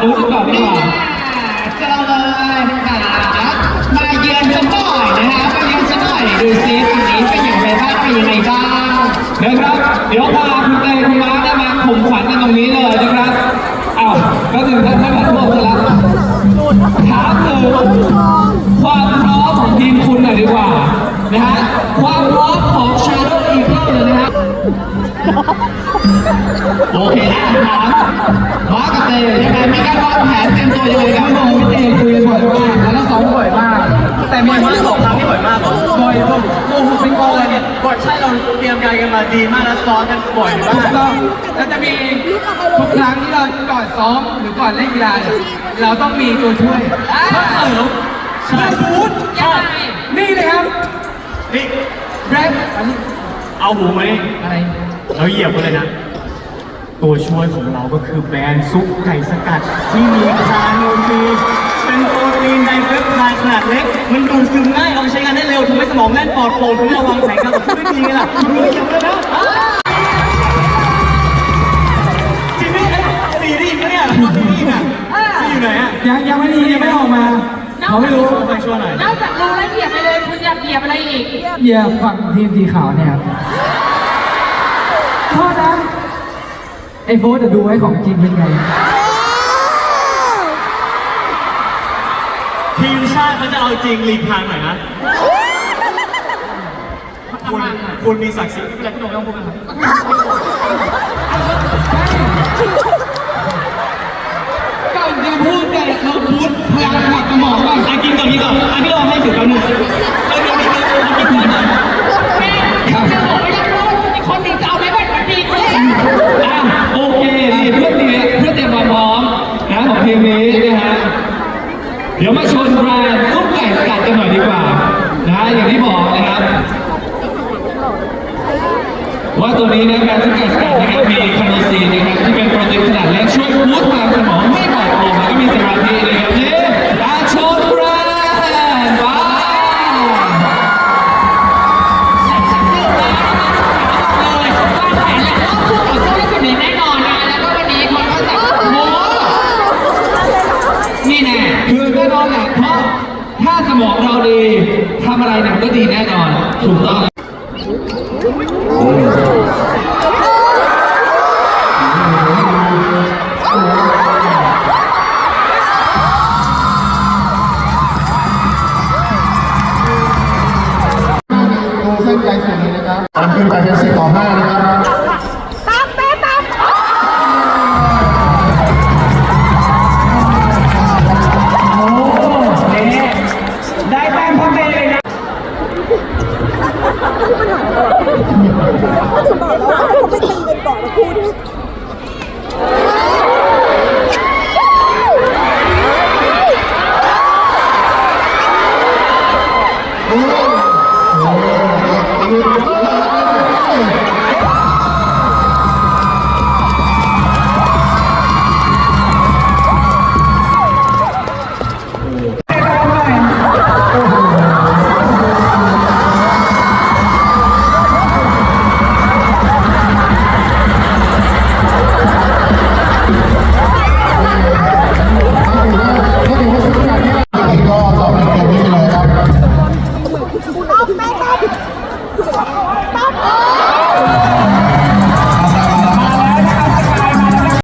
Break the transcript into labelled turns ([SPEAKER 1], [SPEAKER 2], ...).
[SPEAKER 1] บูธก่อนดี
[SPEAKER 2] กว่าเจอเลยค่ะมาเยือนสักหน่อยนะฮะมาเยือนสักหน่อยดู
[SPEAKER 1] ซิวันนี้เป็นอย่างไรบ้างเป็นยังไงบ้าง
[SPEAKER 2] นะครับ เดี๋ยวพาคุณเตยคุณมาได้มาข่มขวัญกันตรงนี้เลยนะครับอ้าวก็ถึงท่านท่านผู้ชมแล้วถามถึงความพร้อมของทีมคุณหน่อยดีกว่านะฮะความพร้อมของชาโดว์อีกเกิลเลยนะฮะ
[SPEAKER 1] โอเคอะถามมากับเตยังไงมีการวางแผนเตรียมตัวยังไงครับผมพี่เตคุยบ่อยมากแล้วก็ซ้อมบ่อยมาก
[SPEAKER 3] แต่บ่อยมากสองครั้งนี่บ่อยมากบ่อยบ่อยโอ้โหเป็นกองเลยเนี่ยบ่อยใช่เราเตรียมการกันมาดีมากแล้วซ้อมกันบ่อยมา
[SPEAKER 1] กแล้วจะมีทุกครั้งที่เราก่อนซ้อมหรือก่อนเล่นกีฬาเนี่ยเราต้องมีตัวช่วยอ่า
[SPEAKER 3] เสริมใช่
[SPEAKER 1] บูธ
[SPEAKER 3] ใช่
[SPEAKER 1] นี่เลยครับ
[SPEAKER 3] นี่
[SPEAKER 1] แบรนด์อันนี้
[SPEAKER 3] เอาหูไหม
[SPEAKER 1] อะไร
[SPEAKER 3] เราเหยียบกันเลยนะ ตัวช่วยของเราก็คือแบรนด์ซุปไก่สกัด ที่มีคาโนซีนเป็นโปรตีนไดเปปไทด์ขนาดเล็ก มันดูดซึมง่ายเอาไปใช้งานได้เร็วทำให้สมองแน่นปลอดโปร่งทำให้เราวางแผนการต่อสู้ได้ดีไงล่ะดูเหยียบเลยนะจริงไหมซีรีส์ปะเนี่ยซีรีส์น่ะซีรีส์อยู่ไหนอะ
[SPEAKER 1] ยังยังไม่มียังไม่ออกมาเขาไม่รู้
[SPEAKER 3] ช่วยไปช่วยหน่อย
[SPEAKER 4] นอกจากรู้แล้วเหยียบไปเลยคุณอยากเหยียบอะไรอีก
[SPEAKER 1] เหยียบฝั่งทีมสีขาวเนี่ยครับ ไอ้โฟสจะดูไว้ของจริงเป็นไง
[SPEAKER 3] ทีมชาติเขาจะเอาจริงลีกทางหน่อยนะ คุณคุณมีศักดิ์ศรีไม่เป็นไรพี่โดมไม่ต้องพูดกันครับ
[SPEAKER 1] ง
[SPEAKER 2] ทีมนี้นะฮะเดี๋ยวมาชนแบรนด์ซุปไก่สกัดกันหน่อยดีกว่านะ อย่างที่บอกนะครับ ว่าตัวนี้นะแบรนด์ซุปไก่สกัดนะครับมีคาร์โบไฮเดรตนะครับที่เป็นโปรตีนขนาดเล็กช่วยบูสต์พลังสมองให้ปลอดโปร่งแล้วก็มีสมาธินะ คือแน่
[SPEAKER 4] นอนแห
[SPEAKER 2] ละเพราะถ้าสมองเราดีทำอะไรเนี่ยมันก็ดีแน่นอนถูกต้อง
[SPEAKER 5] เส้นใจสุดเลยนะครับตามขึ้นไปเป็นสี่ต่อห้านะครับ
[SPEAKER 6] ก็
[SPEAKER 5] ส